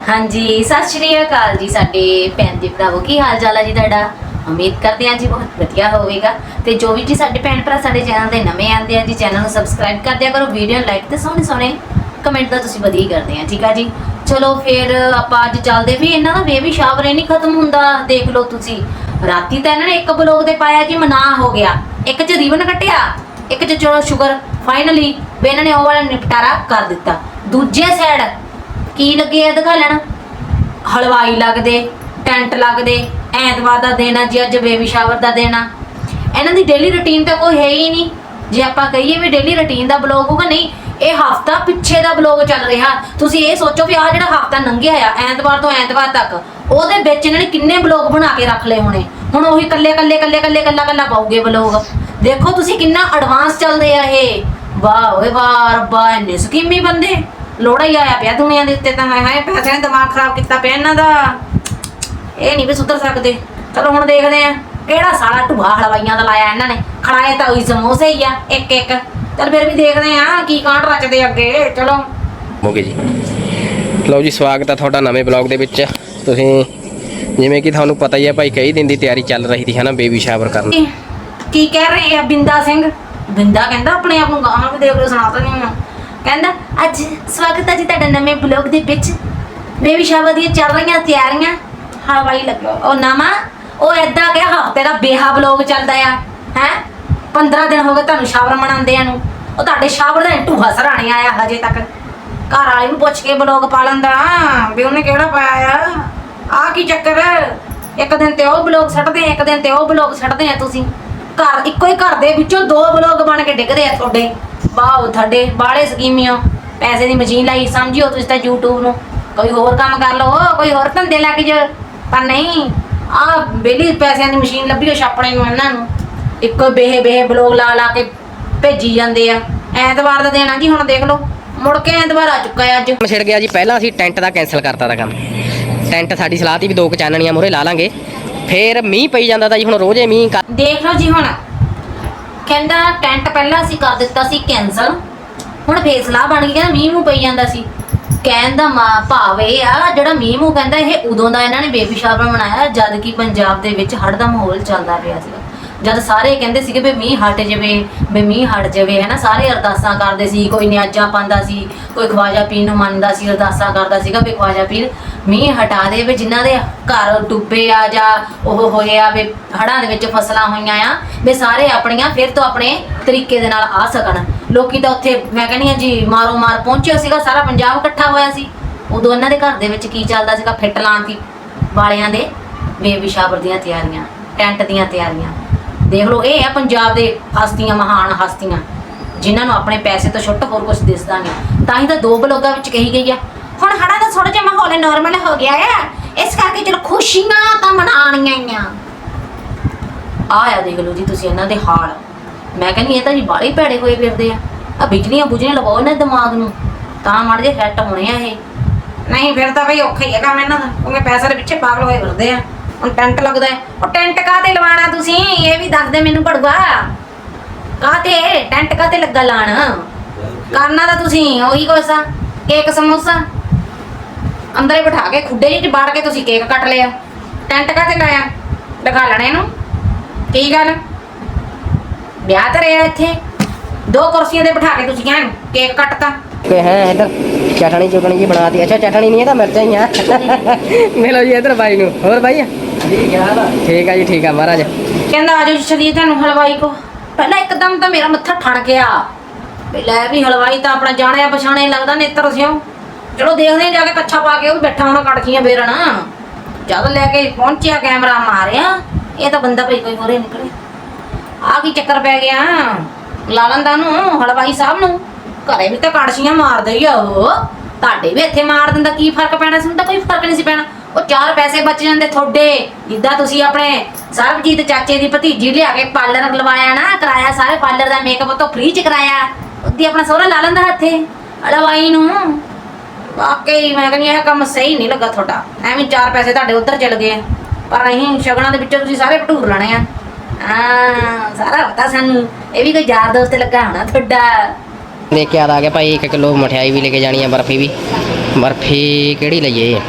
ਹਾਂਜੀ, ਸਤਿ ਸ਼੍ਰੀ ਅਕਾਲ ਜੀ ਸਾਡੇ ਭੈਣ ਜੀ, ਭਰਾਵੋ, ਕੀ ਹਾਲ ਚਾਲ ਹੈ ਜੀ ਤੁਹਾਡਾ? ਉਮੀਦ ਕਰਦੇ ਹਾਂ ਜੀ ਬਹੁਤ ਵਧੀਆ ਹੋਵੇਗਾ। ਤੇ ਜੋ ਵੀ ਜੀ ਸਾਡੇ ਭੈਣ ਭਰਾ ਸਾਡੇ ਚੈਨਲ ਤੇ ਨਵੇਂ ਆਉਂਦੇ ਆ ਜੀ, ਚੈਨਲ ਨੂੰ ਸਬਸਕ੍ਰਾਈਬ ਕਰ ਦਿਆ ਕਰੋ, ਵੀਡੀਓ ਲਾਈਕ ਤੇ ਸੋਹਣੇ ਸੋਹਣੇ ਕਮੈਂਟ ਤਾਂ ਤੁਸੀਂ ਵਧੀਆ ਹੀ ਕਰਦੇ ਆ, ਠੀਕ ਆ ਜੀ? ਚਲੋ ਫਿਰ ਆਪਾਂ ਅੱਜ ਚੱਲਦੇ ਵੀ ਇਹਨਾਂ ਦਾ ਬੇਬੀ ਸ਼ਾਵਰ ਇਹ ਨਹੀਂ ਖਤਮ ਹੁੰਦਾ, ਦੇਖ ਲਓ ਤੁਸੀਂ। ਰਾਤੀ ਤਾਂ ਇਹਨਾਂ ਨੇ ਇੱਕ ਬਲੌਗ ਤੇ ਪਾਇਆ ਜੀ ਮਨਾ ਹੋ ਗਿਆ। ਇੱਕ ਚ ਰੀਬਨ ਕੱਟਿਆ, ਇੱਕ ਚ ਚਲੋ ਸ਼ੁਗਰ ਫਾਈਨਲੀ ਵੀ ਇਹਨਾਂ ਨੇ ਉਹ ਵਾਲਾ ਨਿਪਟਾਰਾ ਕਰ ਦਿੱਤਾ। ਦੂਜੇ ਸਾਈਡ ਕੀ ਲੱਗੇ ਆ ਦਿਖਾ ਲੈਣਾ? ਹਲਵਾਈ ਲੱਗਦੇ, ਟੈਂਟ ਲੱਗਦੇ, ਐਤਵਾਰ ਦਾ ਦੇਣਾ ਜੀ ਅੱਜ ਬੇਬੀ ਸ਼ਾਵਰ ਦਾ ਦਿਨ ਇਹਨਾਂ ਦੀ ਡੇਲੀ ਰੁਟੀਨ ਤਾਂ ਕੋਈ ਹੈ ਹੀ ਨਹੀਂ। ਜੇ ਆਪਾਂ ਕਹੀਏ ਵੀ ਡੇਲੀ ਰੁਟੀਨ ਦਾ ਬਲੌਗ ਹੋਊਗਾ, ਨਹੀਂ, ਇਹ ਹਫਤਾ ਪਿੱਛੇ ਦਾ ਬਲੌਗ ਚੱਲ ਰਿਹਾ। ਤੁਸੀਂ ਇਹ ਸੋਚੋ ਵੀ ਆਹ ਜਿਹੜਾ ਹਫਤਾ ਲੰਘਿਆ ਆ, ਐਤਵਾਰ ਤੋਂ ਐਤਵਾਰ ਤੱਕ, ਉਹਦੇ ਵਿੱਚ ਇਹਨਾਂ ਨੇ ਕਿੰਨੇ ਬਲੌਗ ਬਣਾ ਕੇ ਰੱਖ ਲਏ ਹੋਣੇ? ਹੁਣ ਉਹੀ ਕੱਲੇ ਕੱਲੇ ਕੱਲੇ ਕੱਲੇ ਕੱਲਾ ਕੱਲਾ ਪਾਉਗੇ ਬਲੌਗ ਦੇਖੋ ਤੁਸੀਂ ਕਿੰਨਾ ਐਡਵਾਂਸ ਚੱਲਦੇ ਆ ਇਹ। ਵਾਹ ਓਏ ਵਾਹ, ਰੱਬਾ, ਇੰਨੇ ਸਕੀਮੀ ਬੰਦੇ। ਲੋੜਾ ਹੀ ਆਇਆ ਪਿਆ ਦੁਨੀਆ ਦੇ ਉੱਤੇ ਤਾਂ ਹਾਏ ਹਾਏ ਪੈਸੇ ਨੇ ਦਿਮਾਗ ਖਰਾਬ ਕੀਤਾ ਪਿਆ ਇਹਨਾਂ ਦਾ। ਇਹ ਨਹੀਂ ਵੀ ਸੁਧਰ ਸਕਦੇ। ਚਲੋ ਹੁਣ ਦੇਖਦੇ ਆ ਕਿਹੜਾ ਸਾਲਾ ਢੂਹਾ ਹਲਵਾਈਆਂ ਦਾ ਲਾਇਆ ਇਹਨਾਂ ਨੇ? ਖੜਾਏ ਤਾਂ ਉਹੀ ਸਮੋਸੇ ਹੀ ਆ ਇੱਕ ਇੱਕ। ਚਲ ਫਿਰ ਵੀ ਦੇਖਦੇ ਆ ਕੀ ਕਾਂਡ ਰਚਦੇ ਅੱਗੇ। ਚਲੋ। ਹੋਗੇ ਜੀ। ਲਓ ਜੀ ਸਵਾਗਤ ਹੈ ਤੁਹਾਡਾ ਨਵੇਂ ਬਲੌਗ ਦੇ ਵਿੱਚ। ਤੁਸੀਂ ਜਿਵੇਂ ਕਿ ਤੁਹਾਨੂੰ ਪਤਾ ਹੀ ਹੈ ਭਾਈ ਕਈ ਦਿਨ ਦੀ ਤਿਆਰੀ ਚੱਲ ਰਹੀ ਸੀ ਹਨਾ ਬੇਬੀ ਸ਼ਾਵਰ ਕਰਨ। ਕੀ ਕਹਿ ਰਹੇ ਆ ਬਿੰਦਾ ਸਿੰਘ? ਬਿੰਦਾ ਕਹਿੰਦਾ ਆਪਣੇ ਆਪ ਨੂੰ ਗਾਣਾ ਵੀ ਦੇਖ ਲਓ ਸੁਣਾ ਤਾਂ ਨਹੀਂ ਕਹਿੰਦਾ, ਅੱਜ ਸਵਾਗਤ ਹੈ ਜੀ ਤੁਹਾਡਾ ਨਵੇਂ ਬਲੌਗ ਦੇ ਵਿੱਚ। ਬੇਬੀ ਸ਼ਾਵਰ ਦੀਆਂ ਚੱਲ ਰਹੀਆਂ, ਤਿਆਰੀਆਂ। ਹਲਵਾਈ ਲੱਗੋ ਉਹ ਨਵਾਂ, ਉਹ ਐਦਾਂ ਕਿ ਹਫ਼ਤੇ ਦਾ ਬੇਹਾ ਬਲੌਗ ਚੱਲਦਾ ਆ, ਹੈ? 15 ਦਿਨ ਹੋ ਗਏ ਤੁਹਾਨੂੰ ਸ਼ਾਵਰ ਮਨਾਉਂਦਿਆਂ ਨੂੰ। ਉਹ ਤੁਹਾਡੇ ਸ਼ਾਵਰ ਦਾ ਢੂਹਾ ਸਰਾਣੇ ਆਇਆ ਹਜੇ ਤੱਕ। ਘਰ ਵਾਲੇ ਨੂੰ ਪੁੱਛ ਕੇ ਬਲੌਗ ਪਾ ਲੈਂਦਾ ਵੀ ਉਹਨੇ ਕਿਹੜਾ ਪਾਇਆ ਆ? ਆ ਕੀ ਚੱਕਰ ਇੱਕ ਦਿਨ ਤੇ ਉਹ ਬਲੌਗ ਛੱਡਦੇ ਆ, ਇੱਕ ਦਿਨ ਤੇ ਉਹ ਬਲੌਗ ਛੱਡਦੇ ਆ ਤੁਸੀਂ। ਘਰ, ਇੱਕੋ ਹੀ ਘਰ ਦੇ ਵਿੱਚੋਂ ਦੋ ਬਲੌਗ ਬਣ ਕੇ ਡਿੱਗਦੇ ਆ ਤੁਹਾਡੇ। ਵਾਓ ਤੁਹਾਡੇ ਬਾੜੇ ਸਕੀਮੀਆਂ ਪੈਸੇ ਦੀ ਮਸ਼ੀਨ ਲਾਈ ਸਮਝਿਓ ਤੁਸੀਂ ਤਾਂ YouTube ਨੂੰ। ਕੋਈ ਹੋਰ ਕੰਮ ਕਰ ਲਓ ਕੋਈ ਹੋਰ ਧੰਦੇ ਲੱਗ ਜਾ ਪਰ ਨਹੀਂ ਆ ਬੇਲੀ ਪੈਸਿਆਂ ਦੀ ਮਸ਼ੀਨ ਲੱਭੀ ਛਾਪਣੇ ਨੂੰ ਇਹਨਾਂ ਨੂੰ। ਇੱਕੋ ਬੇਹੇ ਬੇਹੇ ਬਲੌਗ ਲਾ ਲਾ ਕੇ ਭੇਜੀ ਜਾਂਦੇ ਆ। ਐਤਵਾਰ ਦਾ ਆ ਜੀ ਹੁਣ ਦੇਖ ਲਓ। ਮੁੜ ਕੇ ਐਤਵਾਰ ਆ ਚੁੱਕਾ ਹੈ ਅੱਜ। ਛਿੜ ਗਿਆ ਜੀ ਪਹਿਲਾਂ ਅਸੀਂ ਟੈਂਟ ਦਾ ਕੈਨਸਲ ਕਰਤਾ ਦਾ ਕੰਮ। ਟੈਂਟ ਸਾਡੀ ਸਲਾਹ ਤੀ ਵੀ ਦੋ ਕੁ ਚਾਨਣੀਆਂ ਮੂਹਰੇ ਲਾ ਲਾਂਗੇ। ਫੇਰ ਮੀਂਹ ਪਈ ਜਾਂਦਾ ਤਾਂ ਜੀ ਹੁਣ ਰੋਜ਼ੇ ਮੀਂਹ ਦੇਖ ਲਓ ਜੀ ਹੁਣ। ਕਹਿੰਦਾ ਟੈਂਟ ਪਹਿਲਾਂ ਅਸੀਂ ਕਰ ਦਿੱਤਾ ਸੀ ਕੈਨਸਲ ਹੁਣ ਫੇਰ ਬਣ ਗਿਆ, ਮੀਂਹ ਮੂੰਹ ਪਈ ਜਾਂਦਾ ਸੀ। ਕਹਿਣ ਦਾ ਮਾ- ਭਾਵ ਇਹ ਆ, ਜਿਹੜਾ ਮੀਂਹ ਮੂੰਹ ਕਹਿੰਦਾ ਇਹ ਉਦੋਂ ਦਾ ਇਹਨਾਂ ਨੇ ਬੇਬੀ ਸ਼ਾਵਰ ਮਨਾਇਆ, ਜਦ ਕਿ ਪੰਜਾਬ ਦੇ ਵਿੱਚ ਹੜ੍ਹ ਦਾ ਮਾਹੌਲ ਚੱਲਦਾ ਪਿਆ ਸੀ ਜਦ ਸਾਰੇ ਕਹਿੰਦੇ ਸੀਗੇ ਵੀ ਮੀਂਹ ਹਟ ਜਾਵੇ, ਵੀ ਮੀਂਹ ਹਟ ਜਾਵੇ, ਹੈਨਾ, ਸਾਰੇ ਅਰਦਾਸਾਂ ਕਰਦੇ ਸੀ, ਕੋਈ ਨਿਆਜਾਂ ਪਾਉਂਦਾ ਸੀ, ਕੋਈ ਖਵਾਜਾ ਪੀਰ ਨੂੰ ਮੰਨਦਾ ਸੀ, ਅਰਦਾਸਾਂ ਕਰਦਾ ਸੀਗਾ ਵੀ ਖਵਾਜਾ ਪੀਰ ਮੀਂਹ ਹਟਾ ਦੇ, ਵੀ ਜਿਨ੍ਹਾਂ ਦੇ ਘਰ ਡੁੱਬੇ ਆ ਜਾਂ ਉਹ ਹੋਏ ਆ, ਵੀ ਹੜ੍ਹਾਂ ਦੇ ਵਿੱਚ ਫਸਲਾਂ ਹੋਈਆਂ ਆ, ਵੀ ਸਾਰੇ ਆਪਣੀਆਂ ਫਿਰ ਤੋਂ ਆਪਣੇ ਤਰੀਕੇ ਦੇ ਨਾਲ ਆ ਸਕਣ। ਲੋਕੀ ਤਾਂ ਉੱਥੇ ਮੈਂ ਕਹਿੰਦੀ ਆ ਜੀ ਮਾਰੋ ਮਾਰ ਪਹੁੰਚਿਆ ਸੀਗਾ, ਸਾਰਾ ਪੰਜਾਬ ਇਕੱਠਾ ਹੋਇਆ ਸੀ। ਉਦੋਂ ਇਹਨਾਂ ਦੇ ਘਰ ਦੇ ਵਿੱਚ ਕੀ ਚੱਲਦਾ ਸੀਗਾ, ਫਿੱਟ ਲਾਉਣ ਦੀ ਵਾਲਿਆਂ ਦੇ ਬੇਬੀ ਸ਼ਾਵਰ ਦੀਆਂ ਤਿਆਰੀਆਂ, ਟੈਂਟ ਦੀਆਂ ਤਿਆਰੀਆਂ। ਦੇਖ ਲਓ, ਇਹ ਆ ਪੰਜਾਬ ਦੇ ਹਸਤੀਆਂ, ਮਹਾਨ ਹਸਤੀਆਂ, ਜਿਨ੍ਹਾਂ ਨੂੰ ਆਪਣੇ ਪੈਸੇ ਤੋਂ ਛੁੱਟ ਹੋਰ ਕੁਝ ਦਿਸਦਾ ਨਹੀਂ। ਤਾਂ ਹੀ ਤਾਂ ਦੋ ਬਲੋਗਾਂ ਵਿੱਚ ਕਹੀ ਗਈ ਆ, ਹੁਣ ਹੜਾ ਦਾ ਥੋੜਾ ਜਿਹਾ ਮਾਹੌਲ ਨਾਰਮਲ ਹੋ ਗਿਆ ਆ। ਇਸ ਕਰਕੇ ਚਲੋ ਖੁਸ਼ੀਆਂ ਤਾਂ ਮਨਾਉਣੀਆਂ ਹੀ ਆ। ਆਇਆ ਦੇਖ ਲਓ ਜੀ ਤੁਸੀਂ ਇਹਨਾਂ ਦੇ ਹਾਲ। ਮੈਂ ਕਹਿੰਦੀ ਇਹ ਤਾਂ ਜੀ ਬਾਲੇ ਭੈੜੇ ਹੋਏ ਫਿਰਦੇ ਆ। ਆ ਬਿਜਲੀਆਂ ਬੁਝਣੇ ਲਵਾਓ ਇਹਨਾਂ ਦਿਮਾਗ ਨੂੰ। ਤਾਂ ਮਾੜੇ ਜੇ ਸੈੱਟ ਹੋਣੇ ਆ ਇਹ। ਨਹੀਂ, ਫਿਰ ਤਾਂ ਬਈ ਔਖਾ ਹੀ ਹੈ ਕੰਮ ਇਹਨਾਂ ਦਾ। ਕਿਉਂਕਿ ਪੈਸੇ ਦੇ ਪਿੱਛੇ ਪਾਗਲ ਹੋਏ ਫਿਰਦੇ ਆ। ਹੁਣ ਟੈਂਟ ਲੱਗਦਾ ਹੈ। ਉਹ ਟੈਂਟ ਕਾਤੇ ਲਵਾਣਾ ਤੁਸੀਂ? ਇਹ ਵੀ ਦੱਸ ਦੇ ਮੈਨੂੰ ਪੜੂਆ ਕਾਤੇ ਟੈਂਟ ਕਾਤੇ ਲੱਗਾ ਲਾਣ ਕਰਨਾ ਤਾਂ ਤੁਸੀਂ, ਉਹੀ ਕੋਸਾ ਕੇਕ, ਸਮੋਸਾ। ਅੰਦਰੇ ਬਿਠਾ ਕੇ, ਖੁੱਡੇ ਜਿਹੇ ਚ ਬਾੜ ਕੇ ਤੁਸੀਂ ਕੇਕ ਕੱਟ ਲਿਆ। ਟੈਂਟ ਕਾਤੇ ਲਾਇਆ? ਦਿਖਾ ਲੈਣਾ ਇਹਨੂੰ। ਕੀ ਗੱਲ? ਵਿਆਹ ਤਾਂ ਰਿਹਾ ਇੱਥੇ। ਦੋ ਕੁਰਸੀਆਂ ਤੇ ਬਿਠਾ ਕੇ ਤੁਸੀਂ ਐਂ ਕੇਕ ਕੱਟਤਾ। ਤੇ ਹੈ ਇੱਧਰ। ਚਟਣੀ ਚੁਟਣੀ ਜੀ ਬਣਾਤੀ ਅੱਛਾ, ਚਟਣੀ ਨਹੀਂ ਇਹ ਤਾਂ ਮਿਰਚਾਂ ਹੀ ਆ। ਮਿਲੋ ਜੀ ਇੱਧਰ ਬਾਈ ਨੂੰ। ਹੋਰ ਬਾਈ ਠੀਕ ਆ ਠੀਕ ਆ ਜੀ ਠੀਕ ਆ ਮਹਾਰਾਜ। ਕਹਿੰਦਾ ਆਜੋ ਜੀ ਚਲੀਏ ਤੁਹਾਨੂੰ ਹਲਵਾਈ ਕੋ। ਪਹਿਲਾਂ ਇੱਕਦਮ ਤਾਂ ਮੇਰਾ ਮੱਥਾ ਠਣ ਗਿਆ। ਵੀ ਲੈ ਵੀ ਹਲਵਾਈ ਤਾਂ ਆਪਣਾ ਜਾਣਿਆ ਪਛਾਣਿਆ ਲੱਗਦਾ ਨੇਤਰ ਸਿਓ ਚਲੋ ਦੇਖਦੇ ਹਾਂ ਜਾ ਕੇ ਕੱਛਾ ਪਾ ਕੇ ਉਹ ਵੀ ਬੈਠਾ ਹੋਣਾ ਕੜਕੀਆਂ ਫੇਰਨ। ਜਦ ਲੈ ਕੇ ਪਹੁੰਚਿਆ ਕੈਮਰਾ ਮਾਰਿਆ ਇਹ ਤਾਂ ਬੰਦਾ ਭਈ ਕੋਈ ਹੋਰੇ ਨਿਕਲੇ। ਆ ਕੀ ਚੱਕਰ ਪੈ ਗਿਆ? ਲਾ ਲੈਂਦਾ ਨੂੰ ਹਲਵਾਈ ਸਾਹਿਬ ਨੂੰ। ਘਰੇ ਵੀ ਤਾਂ ਕੜਛੀਆਂ ਮਾਰਦਾ ਹੀ ਆ ਉਹ। ਤੁਹਾਡੇ ਵੀ ਇੱਥੇ ਮਾਰ ਦਿੰਦਾ ਕੀ ਫ਼ਰਕ ਪੈਣਾ? ਸੀ ਤਾਂ ਕੋਈ ਫ਼ਰਕ ਨਹੀਂ ਸੀ ਪੈਣਾ। ਉਹ ਚਾਰ ਪੈਸੇ ਬਚ ਜਾਂਦੇ ਤੁਹਾਡੇ। ਜਿੱਦਾਂ ਤੁਸੀਂ ਆਪਣੇ ਸਰਬਜੀਤ ਚਾਚੇ ਦੀ ਭਤੀਜੀ ਲਿਆ ਕੇ ਪਾਰਲਰ ਲਵਾਇਆ ਨਾ, ਕਰਾਇਆ ਸਾਰੇ ਪਾਰਲਰ ਦਾ ਮੇਕਅਪ ਤੋਂ ਫ੍ਰੀ ਚ ਕਰਾਇਆ। ਉਹਦੀ ਆਪਣਾ ਸਹੁਰਾ ਲਾ ਲੈਂਦਾ ਹੱਥੇ ਹਲਵਾਈ ਨੂੰ। ਵਾਕਈ ਮੈਂ ਕਹਿੰਦੀ ਇਹ ਕੰਮ ਸਹੀ ਨਹੀਂ ਲੱਗਾ ਤੁਹਾਡਾ। ਐਵੇਂ ਚਾਰ ਪੈਸੇ ਤੁਹਾਡੇ ਉੱਧਰ ਚਲ ਗਏ ਪਰ ਨਹੀਂ ਸ਼ਗਨਾਂ ਦੇ ਵਿੱਚੋਂ ਤੁਸੀਂ ਸਾਰੇ ਭਟੂਰ ਲੈਣੇ ਆ। ਹਾਂ, ਸਾਰਾ ਪਤਾ ਸਾਨੂੰ। ਇਹ ਵੀ ਕੋਈ ਯਾਰ ਦੋਸਤ ਲੱਗਾ ਹੋਣਾ ਤੁਹਾਡਾ। ਲੈ ਕੇ ਆ ਗਿਆ ਭਾਈ 1 ਕਿਲੋ ਮਠਿਆਈ ਵੀ ਲੈ ਕੇ ਜਾਣੀ ਆ ਬਰਫੀ ਵੀ। ਬਰਫੀ ਕਿਹੜੀ ਲਈਏ?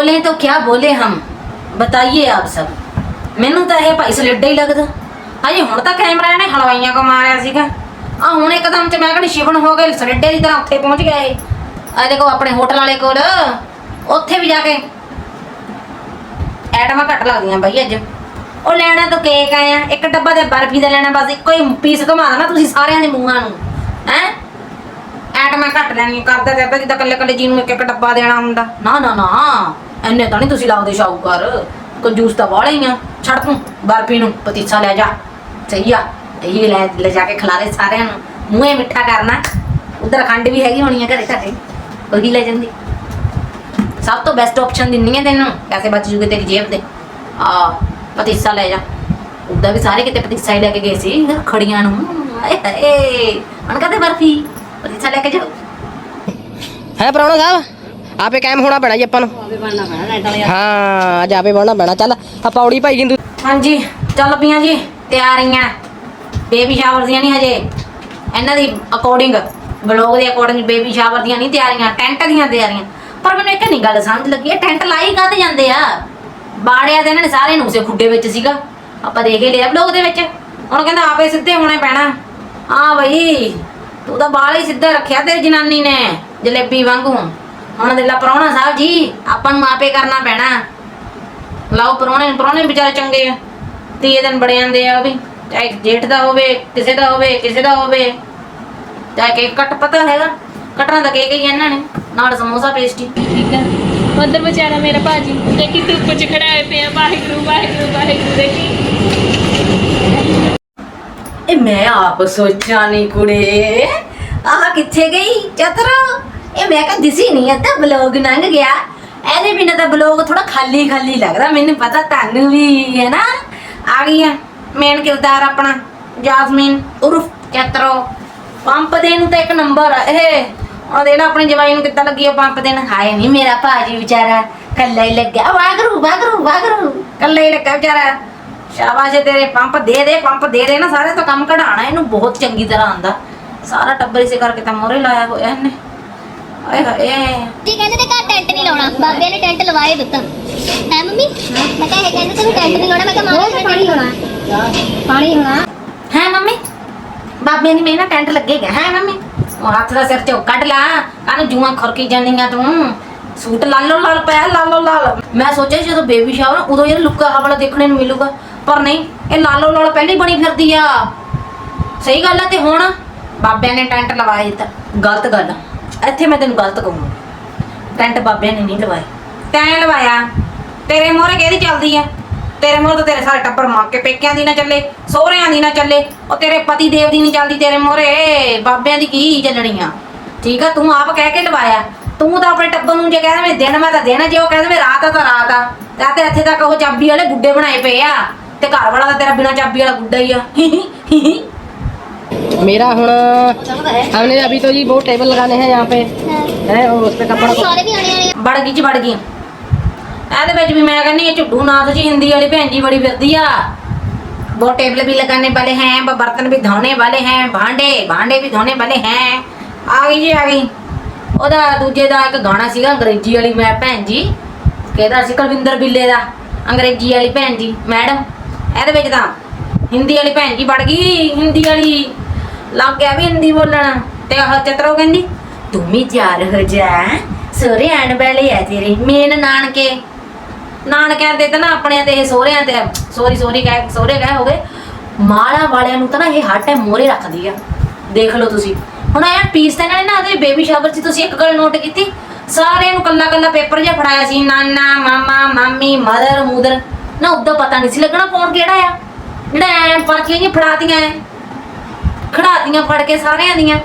बोले तो क्या बोले हम बताइए आप सब ਮੈਨੂੰ ਤਾਂ ਇਹ ਭਾਈ ਸਲੇਡਾ ਹੀ ਲੱਗਦਾ ਹਜੇ ਹੁਣ ਤਾਂ ਕੈਮਰਾ ਨੇ ਹਲਵਾਈਆਂ ਕੋ ਮਾਰਿਆ ਸੀਗਾ ਆ ਹੁਣ ਇੱਕਦਮ ਚ ਮੈਂ ਕਹਿੰਦੀ ਸ਼ਿਵਨ ਹੋ ਗਏ ਸਲੇਡੇ ਦੀ ਤਰ੍ਹਾਂ ਉੱਥੇ ਪਹੁੰਚ ਗਏ ਇਹ ਆ ਦੇਖੋ ਆਪਣੇ ਹੋਟਲ ਵਾਲੇ ਕੋਲ ਉੱਥੇ ਵੀ ਜਾ ਕੇ ਐਟਮਾਂ ਘੱਟ ਲੱਗਦੀਆਂ ਬਾਈ ਅੱਜ ਉਹ ਲੈਣਾ ਤਾਂ ਕੇਕ ਆਇਆ ਇੱਕ ਡੱਬਾ ਤੇ ਬਰਫੀ ਦਾ ਲੈਣਾ ਬਸ ਇੱਕੋ ਹੀ ਪੀਸ ਘੁਮਾ ਦੇਣਾ ਤੁਸੀਂ ਸਾਰਿਆਂ ਦੇ ਮੂੰਹਾਂ ਨੂੰ ਹੈ ਐਟਮਾਂ ਘੱਟ ਲੈਣੀਆਂ ਕਰਦੇ ਤੇ ਜਿੱਦਾਂ ਕੱਲੇ ਕੱਲੇ ਜੀ ਨੂੰ ਇੱਕ ਇੱਕ ਡੱਬਾ ਦੇਣਾ ਹੁੰਦਾ ਨਾ ਨਾ ਨਾ ਐਨੇ ਤਾਂ ਨਹੀਂ ਤੁਸੀਂ ਲਾਉਂਦੇ ਸ਼ਾਹੂਕਾਰ। ਕੰਜੂਸ ਤਾਂ ਵਾਲੇ ਹੀ ਆ। ਛੱਡ ਤੂੰ, ਬਰਫੀ ਨੂੰ, ਪਤੀਸਾ ਲੈ ਜਾ। ਸਹੀ ਆ। ਇਹ ਲੈ ਲੈ ਜਾ ਕੇ ਖਿਲਾਰੇ ਸਾਰਿਆਂ ਨੂੰ। ਮੂੰਹੇ ਮਿੱਠਾ ਕਰਨਾ। ਉਧਰ ਖੰਡ ਵੀ ਹੈਗੀ ਹੋਣੀ ਆ ਘਰੇ ਤੁਹਾਡੇ। ਉਹੀ ਲੈ ਜਾਂਦੀ। ਸਭ ਤੋਂ ਬੈਸਟ ਆਪਸ਼ਨ ਦਿੰਨੀ ਆ ਤੈਨੂੰ। ਪੈਸੇ ਬਚ ਜੂਗੇ ਤੇਰੀ ਜੇਬ ਦੇ। ਆ, ਪਤੀਸਾ ਲੈ ਜਾ। ਉਦਾਂ ਵੀ ਸਾਰੇ ਕਿਤੇ ਪਤੀਸਾ ਹੀ ਲੈ ਕੇ ਗਏ ਸੀ। ਖੜੀਆਂ ਨੂੰ। ਆਏ ਹਾਏ। ਹੁਣ ਕਹਤੇ ਬਰਫੀ? ਪਤੀਸਾ ਲੈ ਕੇ ਜਾਓ। ਹੈ ਪ੍ਰਾਹੁਣਾ ਸਾਹਿਬ? ਆਪੇ ਕਾਇਮ ਹੋਣਾ ਪੈਣਾ ਜੀ ਆਪਾਂ ਨੂੰ। ਹਾਂ ਅੱਜ ਆਪੇ ਬਣਨਾ ਪੈਣਾ। ਚੱਲ ਆ ਪੌੜੀ ਭਾਈ ਜਿੰਦੂ ਹਾਂਜੀ ਚੱਲ ਪਈਆਂ ਜੀ ਤਿਆਰੀਆਂ ਬੇਬੀ ਸ਼ਾਵਰ ਦੀਆਂ ਨਹੀਂ ਹਜੇ। ਇਹਨਾਂ ਦੀ ਅਕੋਰਡਿੰਗ ਬਲੌਗ ਦੇ ਅਕੋਰਡਿੰਗ ਬੇਬੀ ਸ਼ਾਵਰ ਦੀਆਂ ਨਹੀਂ ਤਿਆਰੀਆਂ ਟੈਂਟ ਦੀਆਂ ਤਿਆਰੀਆਂ। ਪਰ ਮੈਨੂੰ ਇੱਕ ਨਹੀਂ ਗੱਲ ਸਮਝ ਲੱਗੀ ਇਹ ਟੈਂਟ ਲਾਈ ਕਾਹਤੇ ਜਾਂਦੇ ਆ? ਬਾੜਿਆ ਤੇ ਇਹਨਾਂ ਨੇ ਸਾਰੇ ਨੂਸੇ ਖੁੱਡੇ ਵਿੱਚ ਸੀਗਾ। ਆਪਾਂ ਦੇਖ ਹੀ ਲਿਆ ਬਲੌਗ ਦੇ ਵਿੱਚ। ਹੁਣ ਕਹਿੰਦਾ ਆਪੇ ਸਿੱਧੇ ਹੋਣੇ ਪੈਣਾ। ਹਾਂ ਬਈ ਤੂੰ ਤਾਂ ਬਾਲ ਹੀ ਸਿੱਧਾ ਰੱਖਿਆ ਤੇਰੀ ਜਨਾਨੀ ਨੇ ਜਲੇਬੀ ਵਾਂਗੂ। ਹੁਣ ਦੇ ਲਾ ਪ੍ਰਾਹੁਣਾ ਸਾਹਿਬ ਜੀ ਆਪਾਂ ਨੂੰ ਆਪੇ ਕਰਨਾ ਪੈਣਾ। ਲਾਓ ਪਰੋਣੇ ਪਰੋਣੇ ਵਿਚਾਰੇ ਚੰਗੇ ਆ। ਤੀਏ ਦਿਨ ਬੜੇ ਜਾਂਦੇ ਆ ਉਹ ਵੀ ਚਾਹੇ ਜੇਠ ਦਾ ਹੋਵੇ ਕਿਸੇ ਦਾ ਹੋਵੇ ਕਿਸੇ ਦਾ ਹੋਵੇ। ਚਾਹੇ ਕੇਕ ਕੱਟ ਪਤਾ ਹੈਗਾ ਕੱਟਣਾ ਤਾਂ ਕੇਕ ਹੀ ਆ ਇਹਨਾਂ ਨੇ ਨਾਲ ਸਮੋਸਾ ਪੇਸਟੀ ਠੀਕ ਹੈ ਉਧਰ ਵਿਚਾਰਾ ਮੇਰਾ ਭਾਜੀ ਦੇਖੀ ਧੁੱਪ ਚ ਖੜਾ ਹੋਏ ਪਿਆ ਵਾਹਿਗੁਰੂ ਵਾਹਿਗੁਰੂ ਵਾਹਿਗੁਰੂ ਦੇਖੀ। ਇਹ ਮੈਂ ਆਪ ਸੋਚਾਂ ਨਹੀਂ ਕੁੜੇ ਆਹ ਕਿੱਥੇ ਗਈ ਚਤਰਾ? ਇਹ ਮੈਂ ਕਹਾਂ ਦਿਸੀ ਨਹੀਂ ਅੱਧਾ ਬਲੌਗ ਲੰਘ ਗਿਆ। ਇਹਦੇ ਬਿਨਾਂ ਤਾਂ ਬਲੌਗ ਥੋੜਾ ਖਾਲੀ ਖਾਲੀ ਲੱਗਦਾ, ਮੈਨੂੰ ਪਤਾ ਤੁਹਾਨੂੰ ਵੀ ਹੈ ਨਾ। ਆ ਗਈ ਮੇਨ ਕਿਰਦਾਰ ਆਪਣਾ, ਜਾਸਮੀਨ ਉਰਫ ਚਤਰੋ ਪੰਪ ਦੇਣ ਤਾਂ ਇੱਕ ਨੰਬਰ ਆ, ਇਹ। ਉਹ ਦੇਣਾ ਆਪਣੀ ਜਵਾਈ ਨੂੰ ਕਿੱਦਾਂ ਲੱਗੀ ਉਹ ਪੰਪ ਦੇਣ। ਹਾਏ ਨਹੀਂ ਮੇਰਾ ਭਾਜੀ ਵਿਚਾਰਾ ਕੱਲਾ ਹੀ ਲੱਗਿਆ। ਵਾਗਰੂ ਵਾਗਰੂ ਵਾਗਰੂ ਕੱਲਾ ਹੀ ਲੱਗਾ ਵਿਚਾਰਾ। ਸ਼ਾਬਾਸ਼ ਤੇਰੇ, ਪੰਪ ਦੇ ਦੇ, ਪੰਪ ਦੇ ਦੇ ਨਾ ਸਾਰੇ ਤੋਂ ਕੰਮ ਕਢਾਣਾ ਇਹਨੂੰ ਬਹੁਤ ਚੰਗੀ ਤਰ੍ਹਾਂ ਆਂਦਾ ਸਾਰਾ ਟੱਬਰ ਇਸੇ ਕਰਕੇ ਤਾਂ ਮੋਰੇ ਲਾਇਆ ਹੋਇਆ ਇਹਨੇ। ਆਏ ਹਾਏ। ਜੀ ਕਹਿੰਦੇ ਤੇ ਘਰ ਟੈਂਟ ਨਹੀਂ ਲਾਉਣਾ। ਬਾਬੇ ਨੇ ਟੈਂਟ ਲਵਾਏ ਦਿੱਤਾ। ਹੈ ਮੰਮੀ? ਮੈਂ ਕਿਹਾ ਇਹ ਕਹਿੰਦੇ ਤੇ ਟੈਂਟ ਨਹੀਂ ਲਾਉਣਾ। ਮੈਂ ਕਿਹਾ ਮਾਰੇ ਪਾਣੀ ਹੋਣਾ। ਪਾਣੀ ਹੋਣਾ। ਹੈ ਮੰਮੀ? ਬਾਬੇ ਦੀ ਮੇਨਾ ਟੈਂਟ ਲੱਗੇਗਾ ਹੈ ਮੰਮੀ? ਉਹ ਹੱਥ ਦਾ ਸਿਰ ਚੋਂ ਕੱਢ ਲਾ। ਕਾਨੂੰ ਜੂਆਂ ਖੁਰਕੀ ਜਾਂਦੀਆਂ ਤੂੰ? ਸੂਟ ਲਾਲੋ ਲਾਲ ਪਿਆ ਲਾਲੋ ਲਾਲ। ਮੈਂ ਸੋਚਿਆ ਜਦੋਂ ਬੇਬੀ ਸ਼ਾਵਰ ਉਦੋਂ ਇਹ ਲੁੱਕਾ ਹਵਾਲਾ ਦੇਖਣੇ ਨੂੰ ਮਿਲੂਗਾ। ਪਰ ਨਹੀਂ ਇਹ ਲਾਲੋ ਲਾਲ ਪਹਿਲਾਂ ਬਣੀ ਫਿਰਦੀ ਆ। ਸਹੀ ਗੱਲ ਆ ਤੇ ਹੁਣ? ਬਾਬਿਆਂ ਨੇ ਟੈਂਟ ਲਵਾਏ ਦਿੱਤਾ। ਗਲਤ ਗੱਲ ਆ। ਇੱਥੇ ਮੈਂ ਤੈਨੂੰ ਗਲਤ ਕਹੂੰਗਾ। ਟੈਂਟ ਬਾਬਿਆਂ ਨੇ ਨਹੀਂ ਲਵਾਏ। ਤੈਂ ਲਵਾਇਆ। ਤੇਰੇ ਮੋਹਰੇ ਕਿਹਦੀ ਚੱਲਦੀ ਆ? ਤੇਰੇ ਮੋਹਰੇ ਤਾਂ ਤੇਰੇ ਸਾਰੇ ਟੱਬਰ ਮਾਂ ਕੇ ਪੇਕਿਆਂ ਦੀ ਨਾ ਚੱਲੇ, ਸਹੁਰਿਆਂ ਦੀ ਨਾ ਚੱਲੇ। ਉਹ ਤੇਰੇ ਪਤੀ ਦੇਵ ਦੀ ਨਹੀਂ ਚੱਲਦੀ, ਤੇਰੇ ਮੋਹਰੇ। ਬਾਬਿਆਂ ਦੀ ਕੀ ਚੱਲਣੀ ਆ? ਠੀਕ ਆ, ਤੂੰ ਆਪ ਕਹਿ ਕੇ ਲਵਾਇਆ। ਤੂੰ ਤਾਂ ਆਪਣੇ ਟੱਬਰ ਨੂੰ ਜੇ ਕਹਿੰਦੇ ਮੈਂ ਦਿਨ ਮੈਂ ਤਾਂ ਦਿਨ ਜੇ ਉਹ ਕਹਿੰਦੇ ਮੈਂ ਰਾਤ ਆ ਤਾਂ ਰਾਤ ਆ। ਤਾਂ ਤੇ ਇੱਥੇ ਤੱਕ ਉਹ ਚਾਬੀ ਵਾਲੇ ਗੁੱਡੇ ਬਣਾਏ ਪਏ ਆ। ਤੇ ਘਰ ਵਾਲਾ ਤਾਂ ਤੇਰਾ ਬਿਨਾ ਚਾਬੀ ਵਾਲਾ ਗੁੱਡਾ ਹੀ ਆ। मेरा हुण हमने अभी तो जी बहुत टेबल लगाने हैं यहाँ पे है और उस पे कपड़ा ਸਾਰੇ ਵੀ ਆਣੇ ਆਣੇ ਵੜ ਗਈ ਚ ਵੜ ਗਈ ਇਹਦੇ ਵਿੱਚ ਵੀ ਮੈਂ ਕਹਿੰਦੀ ਇਹ ਝੁੱਡੂ ਨਾਥ ਜੀ ਹਿੰਦੀ ਵਾਲੀ ਭੈਣ ਜੀ ਬੜੀ ਫਿਰਦੀ ਆ वो टेबल भी लगाने वाले हैं वो बर्तन भी धोने वाले हैं भांडे भांडे भी धोने वाले हैं ਆ ਗਈ ਜੀ ਆ ਗਈ ਉਹਦਾ ਦੂਜੇ ਦਾ ਇੱਕ ਗਾਣਾ ਸੀਗਾ ਅੰਗਰੇਜ਼ੀ ਵਾਲੀ ਮੈਂ ਭੈਣ ਜੀ ਕਿਹਦਾ ਸੀ ਕੁਲਵਿੰਦਰ ਬਿੱਲੇ ਦਾ ਅੰਗਰੇਜ਼ੀ ਵਾਲੀ ਭੈਣ ਜੀ ਮੈਡਮ ਇਹਦੇ ਵਿੱਚ ਤਾਂ ਹਿੰਦੀ ਵਾਲੀ ਭੈਣ ਜੀ ਵੜ ਗਈ ਹਿੰਦੀ ਵਾਲੀ ਲੱਗ ਗਿਆ ਵੀ ਹਿੰਦੀ ਬੋਲਣ। ਤੇ ਆਹ ਚਤਰੋ ਕਹਿੰਦੀ, ਤੂੰ ਵੀ ਤਿਆਰ ਹੋ ਜਾ। ਸੋਰੇ ਆਣ ਵਾਲੇ ਆ ਤੇਰੇ, ਮੇਨ ਨਾਨਕੇ। ਨਾਨਕਿਆਂ ਤੇ ਤਾਂ ਨਾ ਆਪਣਿਆਂ ਤੇ ਇਹ ਸੋਹਰਿਆਂ ਤੇ ਸੋਰੀ ਸੋਰੀ ਕਹਿ, ਸੋਹਰੇ ਕਹਿ ਹੋ ਗਏ। ਮਾਲਾ ਵਾਲਿਆਂ ਨੂੰ ਤਾਂ ਨਾ ਇਹ ਹਰ ਟਾਈਮ ਮੋਰੇ ਰੱਖਦੀ ਆ। ਦੇਖ ਲਓ ਤੁਸੀਂ। ਹੁਣ ਇਹ ਪੀਸ ਤਾਂ ਇਹਨਾਂ ਨੇ ਨਾ ਉਹਦੇ ਬੇਬੀ ਸ਼ਾਵਰ 'ਚ ਤੁਸੀਂ ਇੱਕ ਗੱਲ ਨੋਟ ਕੀਤੀ। ਸਾਰਿਆਂ ਨੂੰ ਕੱਲਾ ਕੱਲਾ ਪੇਪਰ ਜਿਹਾ ਫੜਾਇਆ ਸੀ, ਨਾਨਾ, ਮਾਮਾ, ਮਾਮੀ ਮਦਰ ਮੂਦਰ ਨਾ ਉਦੋਂ ਪਤਾ ਨਹੀਂ ਸੀ ਲੱਗਣਾ ਕੌਣ ਕਿਹੜਾ ਆ। ਜਿਹੜਾ ਐ ਪਰਚੀਆਂ ਜਿਹੀਆਂ ਫੜਾਤੀਆਂ ਐ। ਖੜਾਤੀਆਂ ਫੜ ਕੇ ਸਾਰਿਆਂ ਦੀਆਂ।